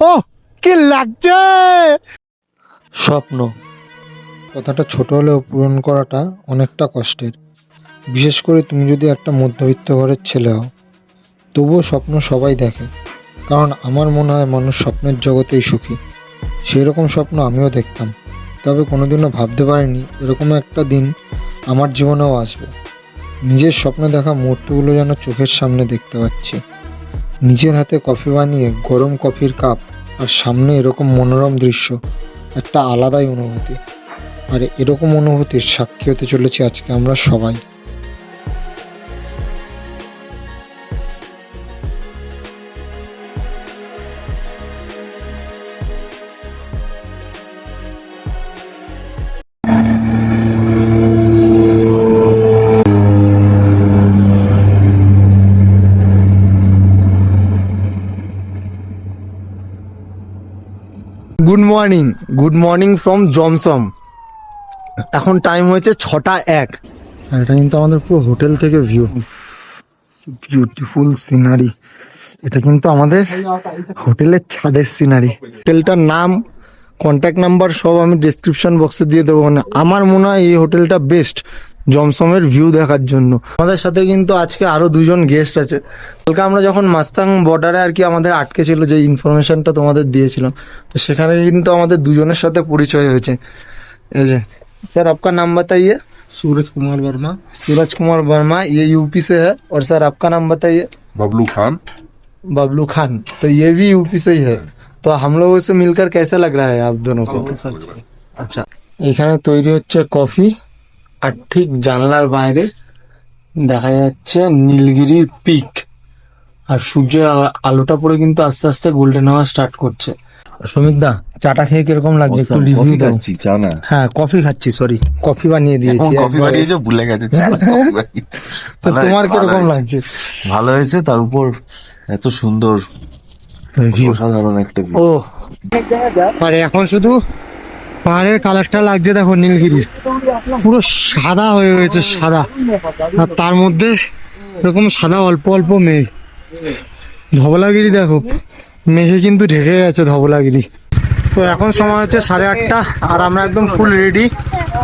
ও কি লাগছে? স্বপ্ন। কথাটা ছোট হলেও পূরণ করাটা অনেকটা কষ্টের। বিশেষ করে তুমি যদি একটা মধ্যবিত্ত ঘরের ছেলে হও, তবুও স্বপ্ন সবাই দেখে। কারণ আমার মনে হয় মানুষ স্বপ্নের জগতেই সুখী। সেই রকম স্বপ্ন আমিও দেখতাম। তবে কোনোদিনও ভাবতে পারিনি এরকম একটা দিন আমার জীবনেও আসবে। নিজের স্বপ্ন দেখা মুহূর্তগুলো যেন চোখের সামনে দেখতে পাচ্ছি। নিজের হাতে কফি বানিয়ে গরম কফির কাপ আর সামনে এরকম মনোরম দৃশ্য, একটা আলাদাই অনুভূতি। আর এরকম অনুভূতির সাক্ষী হতে চলেছি আজকে আমরা সবাই। Morning good morning from Jomsom এখন টাইম হয়েছে ছটা এক। এটা কিন্তু আমাদের পুরো হোটেল থেকে ভিউ বিউটিফুল সিনারি এটা কিন্তু আমাদের হোটেলের ছাদের সিনারি হোটেলটার নাম কন্ট্যাক্ট নাম্বার সব আমি ডিসক্রিপশন বক্সে দিয়ে দেবো। মানে আমার মনে হয় এই হোটেলটা বেস্ট জমসমের ভিউ দেখার জন্য আমাদের সাথে কিন্তু আজকে আরো দুজন গেস্ট আছে কালকে আমরা যখন মাস্তাং বর্ডারে আর কি আমাদের আটকে ছিল যে ইনফরমেশনটা তোমাদের দিয়েছিলাম তো সেখানে কিন্তু আমাদের দুজনের সাথে পরিচয় হয়েছে এই যে স্যার आपका नाम बताइए सूरज कुमार वर्मा सूरज कुमार वर्मा ये यूपी से है और सर आपका नाम बताइए बबलू खान बबलू खान तो ये भी यूपी से ही है तो हम लोगों से मिलकर कैसा लग रहा है आप दोनों को আচ্ছা এখানে তৈরি হচ্ছে কফি আর ঠিক জানলার বাইরে দেখা যাচ্ছে নীলগিরি পিক। আর সূর্যের আলোটা পড়ে কিন্তু আস্তে আস্তে গোল্ডেন হওয়া স্টার্ট করছে। সমীক দা চাটা খেয়ে কীরকম লাগছে? একটু রিভিউ দাও। খাচ্ছি চা না? হ্যাঁ কফি খাচ্ছি সরি কফি বানিয়ে দিয়েছি কফি। বানিয়েছে ভুলে গেছে। তো তোমার কীরকম লাগছে? ভালো হয়েছে তার উপর এত সুন্দর অসাধারণ একটা ও। আর এখন শুধু পাহাড়ের কালারটা লাগছে দেখো নীলগিরি। পুরো সাদা হয়ে রয়েছে, সাদা। আর তার মধ্যে এরকম সাদা অল্প অল্প মেঘ। ধবলাগিরি দেখো, মেঘে কিন্তু ঢেকে গেছে ধবলাগিরি। তো এখন সময় হচ্ছে সাড়ে আটটা, আর আমরা একদম ফুল রেডি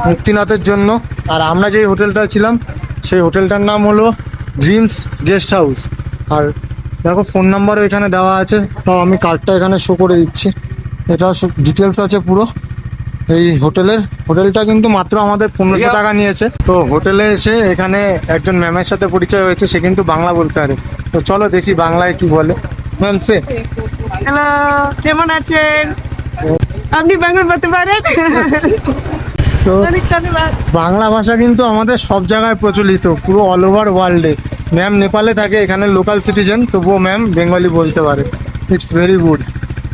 মুক্তিনাথের জন্য। আর আমরা যেই হোটেলটা ছিলাম, সেই হোটেলটার নাম হলো ড্রিমস গেস্ট হাউস আর দেখো ফোন নাম্বারও এখানে দেওয়া আছে, তাও আমি কার্ডটা এখানে শো করে দিচ্ছি। এটা ডিটেলস আছে পুরো। এই হোটেলের হোটেলটা কিন্তু মাত্র আমাদের পনেরোশো টাকা নিয়েছে। তো হোটেলে এসে এখানে একজন ম্যামের সাথে পরিচয় হয়েছে সে কিন্তু বাংলা বলতে পারে। তো চলো দেখি বাংলায় কি বলে। ম্যাম সে হ্যালো কেমন আছেন? আপনি বাংলা বলতে পারেন? তো বাংলা ভাষা কিন্তু আমাদের সব জায়গায় প্রচলিত পুরো অল ওভার ওয়ার্ল্ডে ম্যাম নেপালে থাকে এখানে লোকাল সিটিজেন তবুও ম্যাম বেঙ্গলি বলতে পারে। ইটস ভেরি গুড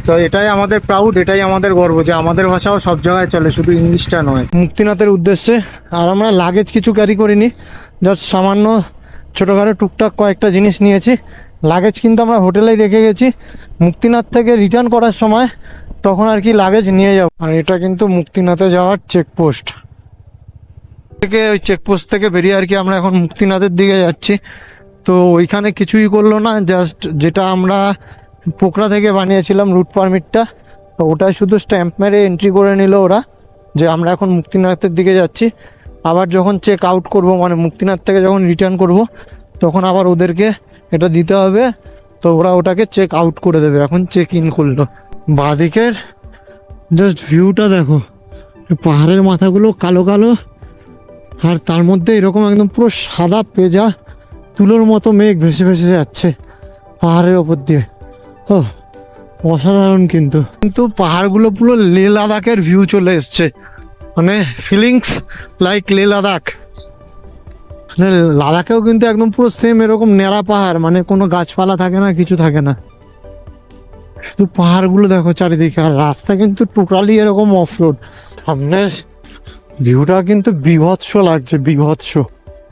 তো এটাই আমাদের প্রাউড এটাই আমাদের গর্ব যে আমাদের ভাষাও সব জায়গায় চলে, শুধু ইংলিশটা নয়। মুক্তিনাথের উদ্দেশ্যে, আর আমরা লাগেজ কিছু ক্যারি করিনি। জাস্ট সামান্য ছোটোখাটো টুকটাক কয়েকটা জিনিস নিয়েছি। লাগেজ কিন্তু আমরা হোটেলেই রেখে গেছি। মুক্তিনাথ থেকে রিটার্ন করার সময় তখন আর কি লাগেজ নিয়ে যাব। আর এটা কিন্তু মুক্তিনাথে যাওয়ার চেকপোস্ট থেকে ওই চেকপোস্ট থেকে বেরিয়ে আর কি আমরা এখন মুক্তিনাথের দিকে যাচ্ছি। তো ওইখানে কিছুই করল না জাস্ট যেটা আমরা পোকরা থেকে বানিয়েছিলাম রুট পারমিটটা তো ওটাই শুধু স্ট্যাম্প মেরে এন্ট্রি করে নিল ওরা, যে আমরা এখন মুক্তিনাথের দিকে যাচ্ছি। আবার যখন চেক আউট করব মানে মুক্তিনাথ থেকে যখন রিটার্ন করব, তখন আবার ওদেরকে এটা দিতে হবে। তো ওরা ওটাকে চেক আউট করে দেবে। এখন চেক ইন করল। বাঁদিকের জাস্ট ভিউটা দেখো। পাহাড়ের মাথাগুলো কালো কালো, আর তার মধ্যে এরকম একদম পুরো সাদা পেজা, তুলোর মতো মেঘ ভেসে ভেসে যাচ্ছে পাহাড়ের ওপর দিয়ে। ও অসাধারণ কিন্তু কিন্তু পাহাড়গুলো পুরো লে লাদাখের ভিউ চলে এসছে মানে ফিলিংস লাইক লে লাদাখ মানে লাদাখেও কিন্তু একদম পুরো সেম এরকম ন্যাড়া পাহাড় মানে কোনো গাছপালা থাকে না কিছু থাকে না শুধু পাহাড়গুলো দেখো চারিদিকে আর রাস্তা কিন্তু টোটালি এরকম অফ রোড সামনের ভিউটা কিন্তু বিভৎস লাগছে বিভৎস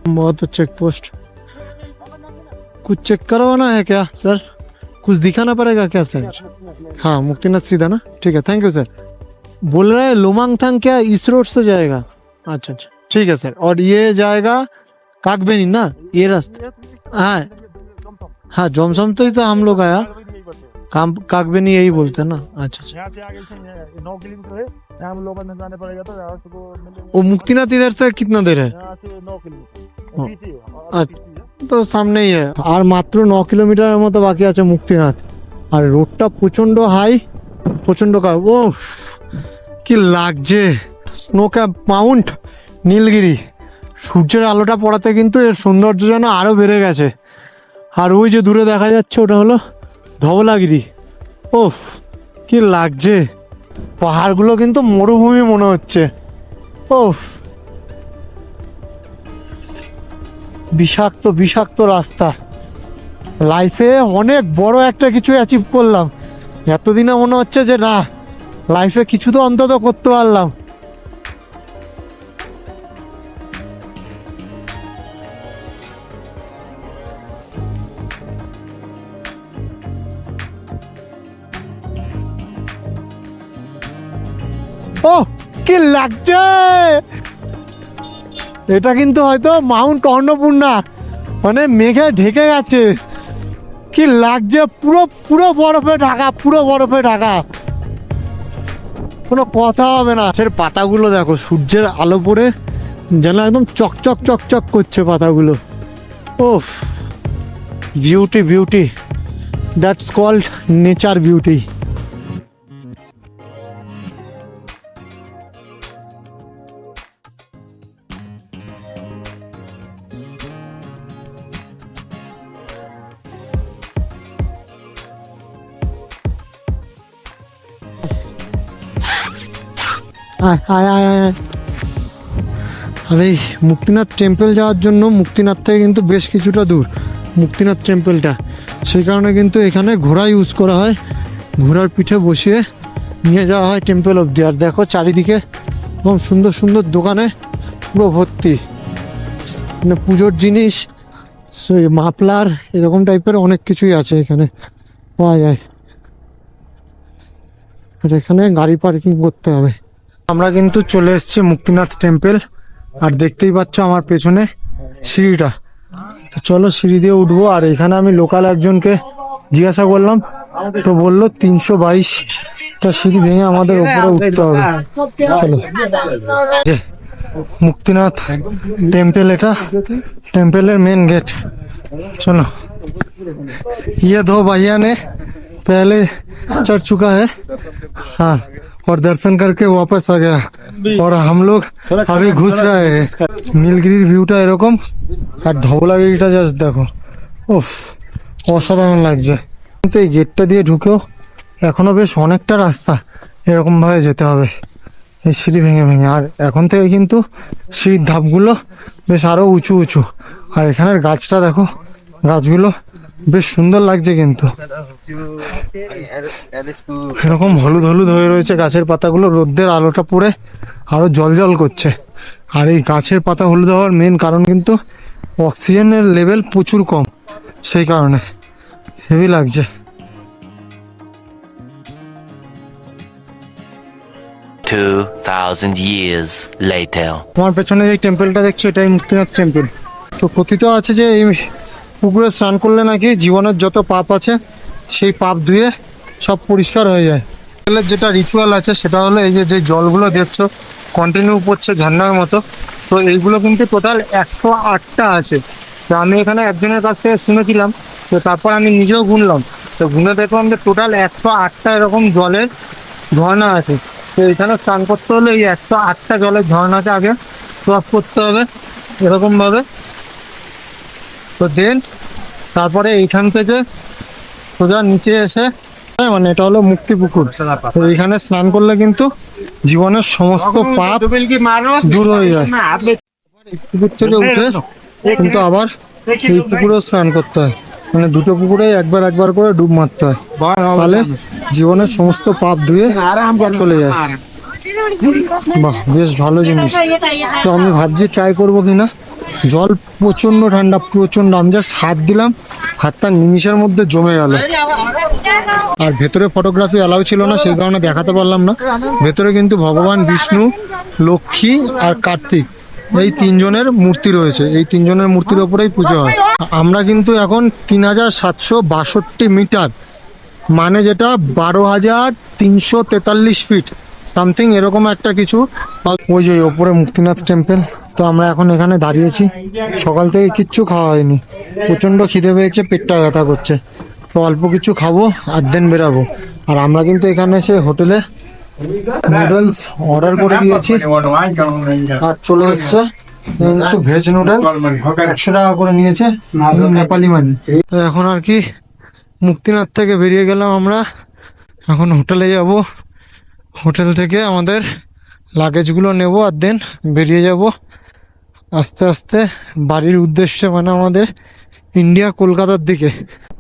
बहुत चेक पोस्ट कुछ चेक करवाना है क्या सर कुछ दिखाना पड़ेगा क्या सर? हाँ मुक्तिनाथ सीधा ना? ठीक है थैंक यू सर बोल रहे हैं लोमांगथांग क्या इस रोड से जाएगा? अच्छा अच्छा। ठीक है सर और ये जाएगा काकबेनी ना? ये रास्ता। हाँ। हाँ जोमसम तो ही तो हम लोग आया। काम कागबेनी यही बोलते हैं ना अच्छा अच्छा यहाँ से आगे से नौ किलोमीटर है यहाँ हम लोकल में जाने पड़ेगा तो यहाँ से को मिलेंगे वो मुक्तिनाथ इधर से कितना देर है यहाँ से नौ किलोमीटर हाँ। पीछे है, और अच्छा। पीछे है। তো সামনেই আর মাত্র ন কিলোমিটারের মতো বাকি আছে মুক্তিনাথ আর রোডটা প্রচন্ড হাই প্রচন্ড কার ও কি লাগছে স্নো ক্যাপ মাউন্ট নীলগিরি সূর্যের আলোটা পড়াতে কিন্তু এর সৌন্দর্য যেন আরও বেড়ে গেছে আর ওই যে দূরে দেখা যাচ্ছে ওটা হলো ধবলাগিরি। ওফ কি লাগছে। পাহাড়গুলো কিন্তু মরুভূমি মনে হচ্ছে। ওফ বিষাক্ত বিষাক্ত রাস্তা। লাইফে অনেক বড় একটা কিছু অ্যাচিভ করলাম। এতদিনে মনে হচ্ছে যে না লাইফে কিছু তো অন্তত করতে পারলাম। ও কি লাগছে? এটা কিন্তু হয়তো মাউন্ট অন্নপূর্ণা মানে মেঘে ঢেকে গেছে। কি লাগছে? পুরো পুরো বরফে ঢাকা, পুরো বরফে ঢাকা। কোনো কথা হবে না। গাছের পাতাগুলো দেখো, সূর্যের আলো পড়ে যেন একদম চকচক চকচক করছে পাতাগুলো। ওফ beauty beauty that's called nature beauty আয় আয় আয়। আর মুক্তিনাথ টেম্পল যাওয়ার জন্য মুক্তিনাথ থেকে কিন্তু বেশ কিছুটা দূর, মুক্তিনাথ টেম্পলটা সেই কারণে কিন্তু এখানে ঘোড়া ইউজ করা হয়, ঘোড়ার পিঠে বসিয়ে নিয়ে যাওয়া হয় টেম্পল অব্দি আর দেখো চারিদিকে, এবং সুন্দর সুন্দর দোকানে পুরো ভর্তি। মানে পুজোর জিনিস, সেই মাফলার, এরকম টাইপের অনেক কিছুই আছে এখানে। পাওয়া যায়। আর এখানে গাড়ি পার্কিং করতে হবে। আমরা কিন্তু চলে এসেছি মুক্তিনাথ টেম্পল আর দেখতেই পাচ্ছ আমার পেছনে সিঁড়িটা তো চলো সিঁড়ি দিয়ে উঠবো আর এখানে আমি লোকাল একজনকে জিজ্ঞাসা করলাম তো বললো তিনশো বাইশটা সিঁড়ি ভেঙে আমাদের উপরে উঠতে হবে চলো যে মুক্তিনাথ টেম্পল এটা টেম্পলের মেন गेट चलो ये दो भैया ने पहले चढ़ चुका है हाँ और दर्शन करके वापस आ गया और हम लोग अभी घुस रहे हैं নীলগিরির ভিউটা এরকম আর ধবলাগিরিটা জাস্ট দেখো উফ অসাধারণ লাগছে কিন্তু এই গেটটা দিয়ে ঢুকেও এখনো বেশ অনেকটা রাস্তা এরকম ভাবে যেতে হবে এই সিঁড়ি ভেঙে ভেঙে আর এখন থেকে কিন্তু সিঁড়ির ধাপগুলো বেশ আরো উঁচু উঁচু আর এখানের গাছটা দেখো গাছগুলো বেশ সুন্দর লাগছে কিন্তু। এরকম হলুদ হলুদ হয়ে রয়েছে গাছের পাতাগুলো রোদ্রের আলোটা পড়ে আরও জল জল করছে। আর এই গাছের পাতা হলুদ হওয়ার মেন কারণ কিন্তু অক্সিজেনের লেভেল প্রচুর কম সেই কারণে হেভি লাগছে. তোমার পেছনে যে টেম্পলটা দেখছ এটাই মুক্তিনাথ টেম্পল তো কথিত আছে যে এই পুকুরে স্নান করলে নাকি জীবনের যত পাপ আছে, সেই পাপ ধুয়ে সব পরিষ্কার হয়ে যায়। টেম্পলের যেটা রিচুয়াল আছে, সেটা হলো এই যে যে জলগুলো দেখছ কন্টিনিউ পড়ছে ঝর্ণার মতো। তো এইগুলো কিন্তু টোটাল একশো আটটা আছে। তো আমি এখানে একজনের কাছ থেকে শুনেছিলাম, তো তারপর আমি নিজেও গুনলাম। তো গুনে দেখলাম যে টোটাল একশো আটটা এরকম জলের ঝর্ণা আছে। তো এখানে স্নান করতে হলে এই একশো আটটা জলের ঝর্ণাটা আগে ক্রস করতে হবে এরকম ভাবে তো দেন তারপরে এইখান থেকে সোজা নিচে এসে হ্যাঁ, মানে এটা হলো মুক্তি পুকুর তো এইখানে স্নান করলে কিন্তু জীবনের সমস্ত পাপ দূর হয়ে যায়। পুকুর থেকে উঠে কিন্তু আবার এই পুকুরেও স্নান করতে হয়। মানে দুটো পুকুরে একবার একবার করে ডুব মারতে হয়। তাহলে জীবনের সমস্ত পাপ ধুয়ে চলে যায়। বাহ বেশ ভালো জিনিস। তো আমি ভাবছি ট্রাই করব কিনা? জল প্রচণ্ড ঠান্ডা প্রচণ্ড আমি জাস্ট হাত দিলাম, হাতটা নিমিষের মধ্যে জমে গেল। আর ভেতরে ফটোগ্রাফি অ্যালাউ ছিল না, সেই কারণে দেখাতে পারলাম না। ভেতরে কিন্তু ভগবান, বিষ্ণু, লক্ষ্মী আর কার্তিক, এই তিনজনের মূর্তি রয়েছে। এই তিনজনের মূর্তির ওপরেই পুজো হয়। আমরা কিন্তু এখন তিন হাজার সাতশো বাষট্টি মিটার মানে যেটা বারো হাজার তিনশো তেতাল্লিশ ফিট সামথিং এরকম একটা কিছু। ওই যে ওপরে মুক্তিনাথ টেম্পল তো আমরা এখন এখানে দাঁড়িয়েছি। সকাল থেকে কিচ্ছু খাওয়া হয়নি। প্রচণ্ড খিদে পেয়েছে, পেটটা ব্যথা করছে। তো অল্প কিছু খাব আর দেন বেরাবো। আর আমরা কিন্তু এখানে এসে হোটেলে নুডলস অর্ডার করে দিয়েছি। আর চলে এসছে ভেজ নুডলস একশো টাকা করে নিয়েছে নেপালি মানি তো এখন আর কি মুক্তিনাথ থেকে বেরিয়ে গেলাম আমরা। এখন হোটেলে যাব। হোটেল থেকে আমাদের লাগেজগুলো নেব আর দেন বেরিয়ে যাব। আস্তে আস্তে বাড়ির উদ্দেশ্যে মানে আমাদের ইন্ডিয়া কলকাতার দিকে।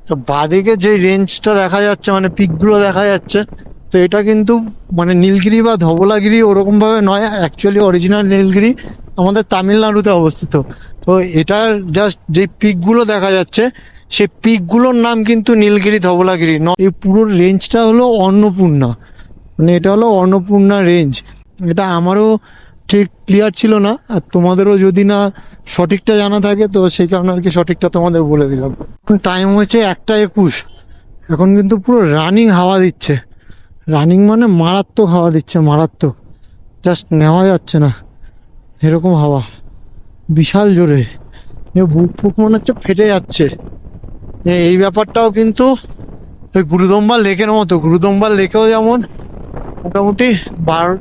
তো বাদিকে যে রেঞ্জটা দেখা যাচ্ছে মানে পিকগুলো দেখা যাচ্ছে, তো এটা কিন্তু মানে নীলগিরি বা ধবলাগিরি ওরকমভাবে নয় অ্যাকচুয়ালি অরিজিনাল নীলগিরি আমাদের তামিলনাড়ুতে অবস্থিত। তো এটার জাস্ট যে পিকগুলো দেখা যাচ্ছে, সেই পিকগুলোর নাম কিন্তু নীলগিরি ধবলাগিরি। ন এই পুরো রেঞ্জটা হলো অন্নপূর্ণা। মানে এটা হলো অন্নপূর্ণা রেঞ্জ এটা আমারও ঠিক ক্লিয়ার ছিল না, আর তোমাদেরও যদি না সঠিকটা জানা থাকে, তো সেই কারণে আর কি সঠিকটা তোমাদের বলে দিলাম। টাইম হয়েছে একটা একুশ। এখন কিন্তু পুরো রানিং হাওয়া দিচ্ছে। রানিং মানে মারাত্মক হাওয়া দিচ্ছে, মারাত্মক। জাস্ট নেওয়া যাচ্ছে না। এরকম হাওয়া। বিশাল জোরে। বুক ফুক মনে হচ্ছে ফেটে যাচ্ছে। এই ব্যাপারটাও কিন্তু ওই গুরুদম্বার লেকের মতো। গুরুদম্বার লেকেও যেমন মোটামুটি বারো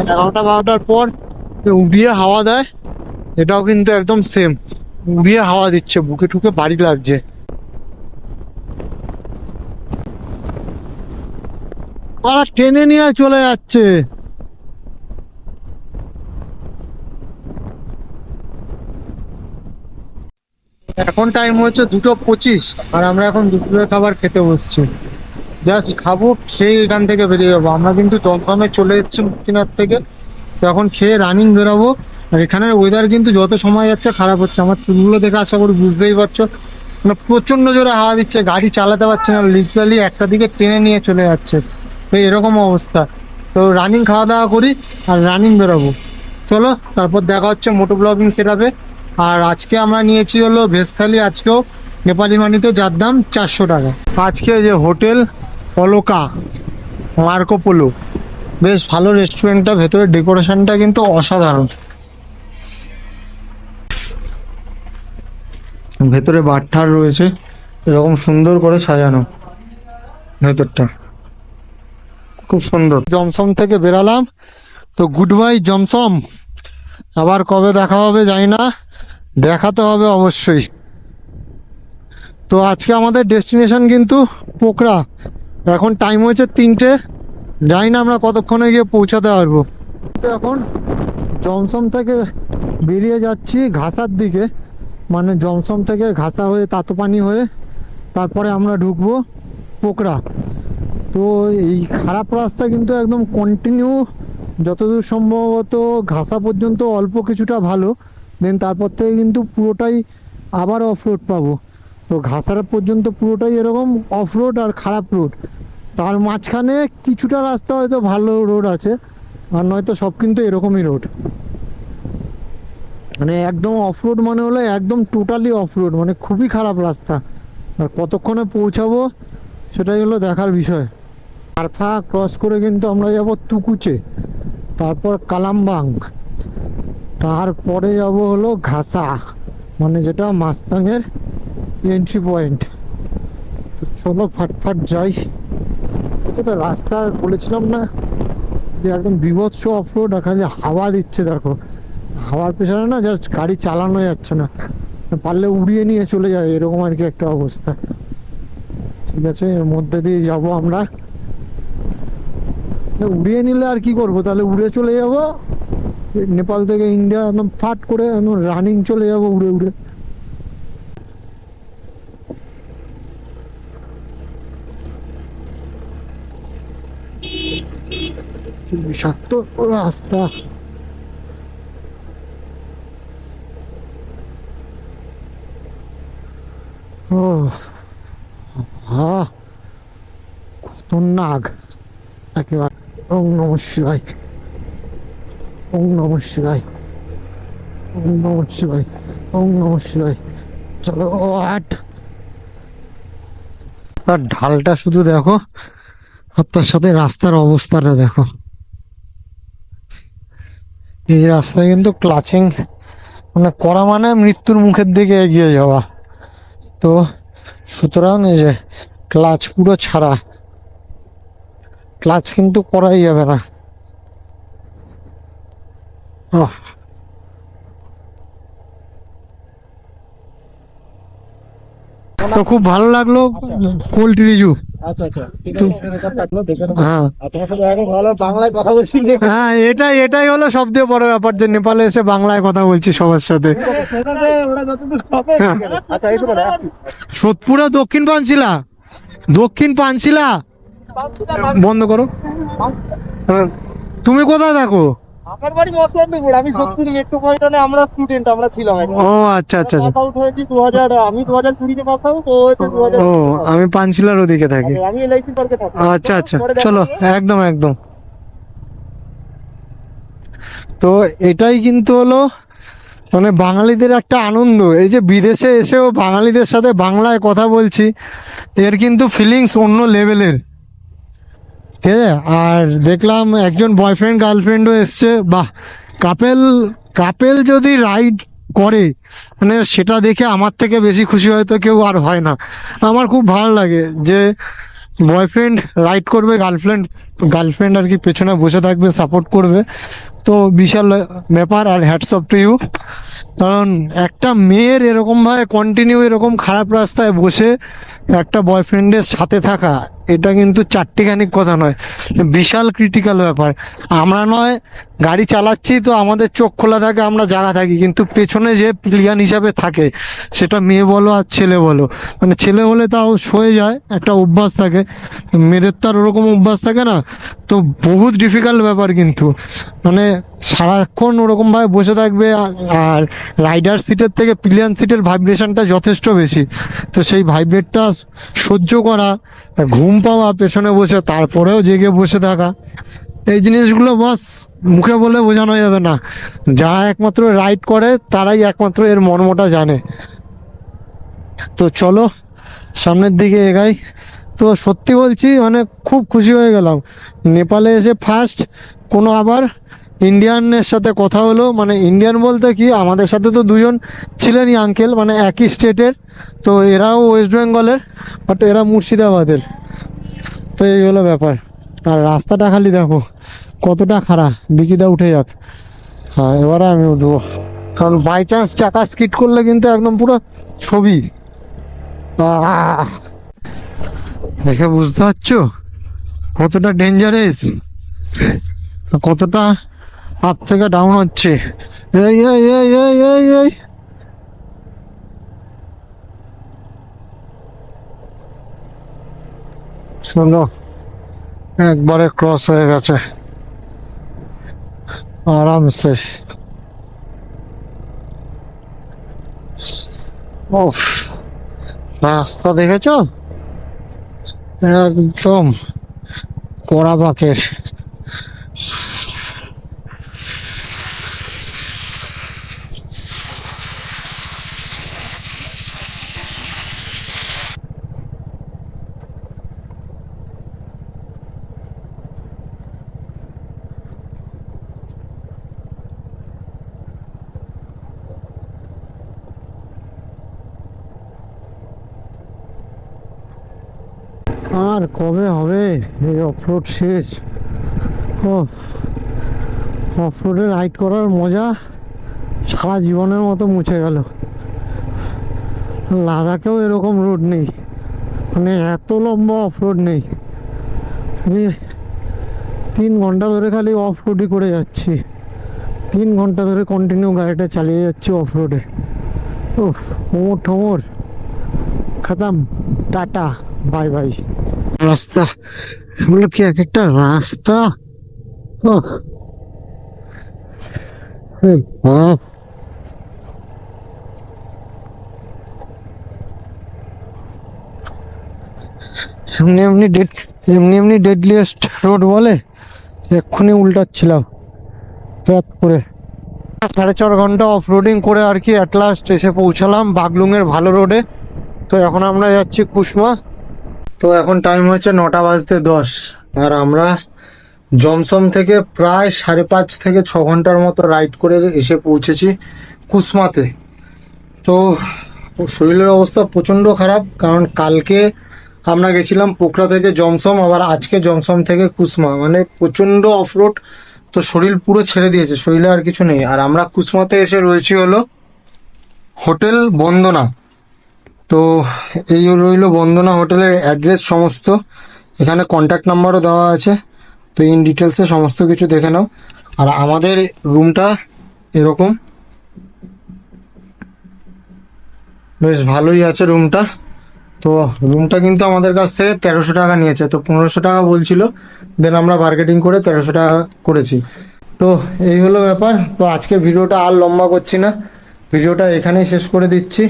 এগারোটা বারোটার পর উড়িয়ে হাওয়া দেয়। এটাও কিন্তু একদম সেম উড়িয়ে হাওয়া দিচ্ছে, বুকে ঠুকে বাড়ি লাগছে। ওরা টেনে নিয়ে চলে যাচ্ছে। এখন টাইম হচ্ছে দুটো পঁচিশ, আর আমরা এখন দুপুরের খাবার খেতে বসছি। জাস্ট খাব, খেয়ে এখান থেকে বেরিয়ে যাব। আমরা কিন্তু জমজমে চলে এসেছি মুক্তিনাথ থেকে। তো এখন খেয়ে রানিং বেরোবো। আর এখানের ওয়েদার কিন্তু যত সময় যাচ্ছে খারাপ হচ্ছে। আমার চুলগুলো দেখে আশা করি বুঝতেই পারছ। মানে প্রচণ্ড জোরে হাওয়া দিচ্ছে, গাড়ি চালাতে পারছে না লিটারালি একটা দিকে টেনে নিয়ে চলে যাচ্ছে। তো এরকম অবস্থা। তো রানিং খাওয়া দাওয়া করি আর রানিং বেরোবো। চলো, তারপর দেখা হচ্ছে মোটো ব্লগিং সেটাপে আর আজকে আমরা নিয়েছি হলো ভেজ থালি আজকেও নেপালি মানিতে যার দাম চারশো টাকা। আজকে যে হোটেল অলোকা মার্কো পোলো। বেশ ভালো রেস্টুরেন্টটা ভেতরে ডেকোরেশনটা কিন্তু অসাধারণ। ভেতরে বাটঠার রয়েছে, এরকম সুন্দর করে সাজানো ভেতরটা। খুব সুন্দর। জমসম থেকে বেরালাম, তো গুড বাই জমসম। আবার কবে দেখা হবে জানি না, দেখাতে হবে অবশ্যই। তো আজকে আমাদের ডেস্টিনেশন কিন্তু পোকরা এখন টাইম হয়েছে তিনটে। জানি না আমরা কতক্ষণে গিয়ে পৌঁছাতে পারব। তো এখন জমসম থেকে বেরিয়ে যাচ্ছি ঘাসার দিকে। মানে জমসম থেকে ঘাসা হয়ে তাতোপানি হয়ে তারপরে আমরা ঢুকবো পোকরা। তো এই খারাপ রাস্তা কিন্তু একদম কন্টিনিউ যতদূর সম্ভবত ঘাসা পর্যন্ত অল্প কিছুটা ভালো। দেন তারপর থেকে কিন্তু পুরোটাই আবার অফ রোড পাবো। তো ঘাসার পর্যন্ত পুরোটাই এরকম অফ রোড আর খারাপ রোড তার মাঝখানে কিছুটা রাস্তা হয়তো ভালো রোড আছে, আর নয়তো সব কিন্তু এরকমই রোড মানে একদম অফ রোড মানে হলো একদম টোটালি অফ রোড মানে খুবই খারাপ রাস্তা। আর কতক্ষণে পৌঁছাবো সেটাই হলো দেখার বিষয়। আরফা ক্রস করে কিন্তু আমরা যাব তুকুচে, তারপর কালামবাং, তারপরে যাব হলো ঘাসা মানে যেটা মাস্তাংয়ের এন্ট্রি পয়েন্ট তো চলো ফাটফাট যাই। তো রাস্তা, বলেছিলাম না যে একদম বিভৎস অফ রোড এখানে হাওয়া দিচ্ছে, দেখো। হাওয়ার পেছনে না জাস্ট গাড়ি চালানো যাচ্ছে না। পারলে উড়িয়ে নিয়ে চলে যায়, এরকম আর কি একটা অবস্থা। ঠিক আছে, এর মধ্যে দিয়ে যাব আমরা। উড়িয়ে নিলে আর কি করব? তাহলে উড়ে চলে যাব। নেপাল থেকে ইন্ডিয়া একদম ফাট করে একদম রানিং চলে যাব উড়ে উড়ে কি বিষাক্ত রাস্তা। ও খতরনাক একেবারে, ওং নম শিবাই ওং নম শিবাই ওং নম শিবাই ওং নম শিবাই চলো আট। রাস্তার ঢালটা শুধু দেখো, আর তার সাথে রাস্তার অবস্থাটা দেখো। এই রাস্তায় কিন্তু ক্লাচিং মানে করা মানে মৃত্যুর মুখের দিকে এগিয়ে যাওয়া। তো সুতরাং এই যে ক্লাচ পুরো ছাড়া ক্লাচ কিন্তু করাই যাবে না। তো খুব ভালো লাগল কোল্ড রিজু আচ্ছা আচ্ছা। হ্যাঁ। বাংলায় কথা বলছি হ্যাঁ এটাই এটাই হলো বড় ব্যাপার যে নেপালে এসে বাংলায় কথা বলছি সবার সাথে। আচ্ছা এসো সোদপুরা দক্ষিণ পানশিলা। দক্ষিণ পানশিলা। বন্ধ করো। হ্যাঁ। তুমি কোথায় থাকো? আমার বাড়ি মসলান্দপুর আমি সত্যি একটু ময়দানে আমরা স্টুডেন্ট আমরা ছিলাম ও আচ্ছা আচ্ছা আচ্ছা। পাস হয়েছি দু হাজার আমি পাস আউট ও হয়েছে ও আমি ওদিকে থাকি। আমি এলআইসি পার্কে থাকি। আচ্ছা আচ্ছা। চলো একদম একদম। তো এটাই কিন্তু হলো মানে বাঙালিদের একটা আনন্দ। এই যে বিদেশে এসেও বাঙালিদের সাথে বাংলায় কথা বলছি এর কিন্তু ফিলিংস অন্য লেভেলের ঠিক আছে? আর দেখলাম একজন বয়ফ্রেন্ড গার্লফ্রেন্ডও এসছে। বাহ! কাপেল কাপেল যদি রাইড করে মানে সেটা দেখে আমার থেকে বেশি খুশি হয়তো কেউ আর হয় না। আমার খুব ভালো লাগে যে বয়ফ্রেন্ড রাইড করবে গার্লফ্রেন্ড গার্লফ্রেন্ড আর কি পেছনে বসে থাকবে সাপোর্ট করবে। তো বিশাল ব্যাপার আর হ্যাটস অফ টু ইউ কারণ একটা মেয়ের এরকমভাবে কন্টিনিউ এরকম খারাপ রাস্তায় বসে একটা বয়ফ্রেন্ডের সাথে থাকা এটা কিন্তু চারটিখানিক কথা নয়। বিশাল ক্রিটিক্যাল ব্যাপার। আমরা নয় গাড়ি চালাচ্ছি তো আমাদের চোখ খোলা থাকে, আমরা জায়গা থাকি, কিন্তু পেছনে যে প্লিয়ান হিসাবে থাকে, সেটা মেয়ে বলো আর ছেলে বলো। মানে ছেলে হলে তাও সয়ে যায়, একটা অভ্যাস থাকে। মেয়েদের তো আর ওরকম অভ্যাস থাকে না, তো বহুত ডিফিকাল্ট ব্যাপার কিন্তু। মানে সারাক্ষণ ওরকম ভাবে বসে থাকবে আর রাইডার সিটের থেকে প্লিয়ান সিটের ভাইব্রেশনটা যথেষ্ট বেশি। তো সেই ভাইব্রেটটা সহ্য করা, ঘুম পাওয়া, পেছনে বসে, তারপরেও জেগে বসে থাকা। এই জিনিসগুলো বাস, মুখে বলে বোঝানো যাবে না। যা একমাত্র রাইড করে, তারাই একমাত্র এর মর্মটা জানে। তো চলো, সামনের দিকে এগাই। তো সত্যি বলছি মানে খুব খুশি হয়ে গেলাম। নেপালে এসে ফার্স্ট কোনো আবার ইন্ডিয়ানের সাথে কথা হলো। মানে ইন্ডিয়ান বলতে কি, আমাদের সাথে তো দুজন ছিলেনই আঙ্কেল মানে একই স্টেটের তো এরাও ওয়েস্ট বেঙ্গলের বাট এরা মুর্শিদাবাদের। তো এই হলো ব্যাপার। আর রাস্তাটা খালি দেখো, কতটা খারাপ বিকিদা উঠে যাক। হ্যাঁ এবারে আমি উঠবো। কারণ বাই চান্স চাকা স্কিট করলে কিন্তু একদম পুরো ছবি! দেখে বুঝতে পারছ? কতটা ডেঞ্জারাস কতটা হাত থেকে ডাউন হচ্ছে। এই এই একবারে ক্রস হয়ে গেছে। আরামসে। ওফ রাস্তা দেখেছ? একদম কড়া বাকের। আর কবে হবে? এই অফরোড শেষ। ও অফরোডে রাইড করার মজা সারা জীবনের মতো মুছে গেল। লাদাখেও এরকম রোড নেই। মানে এত লম্বা অফরোড নেই। তিন ঘণ্টা ধরে খালি অফ রোডই করে যাচ্ছি। তিন ঘণ্টা ধরে কন্টিনিউ গাড়িটা চালিয়ে যাচ্ছি অফ রোডে ও কোমর ঠোমর খতম। টাটা। Bye bye. রাস্তা। এগুলো কি এক একটা রাস্তা? এমনি এমনি ডেড, এমনি এমনি ডেডলিয়েস্ট রোড বলে? এক্ষুনি উল্টাচ্ছিলাম। প্যাত করে। সাড়ে চার ঘণ্টা অফ রোডিং করে আর কি অ্যাট লাস্ট এসে পৌঁছালাম বাগলুংয়ের ভালো রোডে তো এখন আমরা যাচ্ছি কুসমা তো এখন টাইম হচ্ছে নটা বাজতে দশ। আর আমরা জমসম থেকে প্রায় সাড়ে পাঁচ থেকে ছ ঘণ্টার মতো রাইড করে এসে পৌঁছেছি কুসমাতে। তো শরীরের অবস্থা প্রচণ্ড খারাপ, কারণ কালকে আমরা গেছিলাম পোখরা থেকে জমসম, আবার আজকে জমসম থেকে কুসমা। মানে প্রচণ্ড অফরোড তো শরীর পুরো ছেড়ে দিয়েছে, শরীরে আর কিছু নেই। আর আমরা কুসমাতে এসে রয়েছি হলো হোটেল বন্দনা। তো এই রইল বন্দনা হোটেলের অ্যাড্রেস সমস্ত। এখানে কন্ট্যাক্ট নাম্বারও দেওয়া আছে। তো ইন ডিটেলসে সমস্ত কিছু দেখে নাও। আর আমাদের রুমটা এরকম। বেশ ভালোই আছে রুমটা তো রুমটা কিন্তু আমাদের কাছ থেকে তেরোশো টাকা নিয়েছে। তো পনেরোশো টাকা বলছিল। দেন আমরা মার্কেটিং করে তেরোশো টাকা করেছি। তো এই হলো ব্যাপার। তো আজকের ভিডিওটা আর লম্বা করছি না। ভিডিওটা এখানেই শেষ করে দিচ্ছি।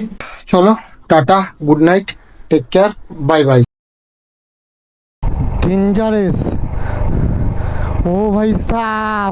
চলো। Ta-ta good night take care bye bye dangerous ও ভাই সাহ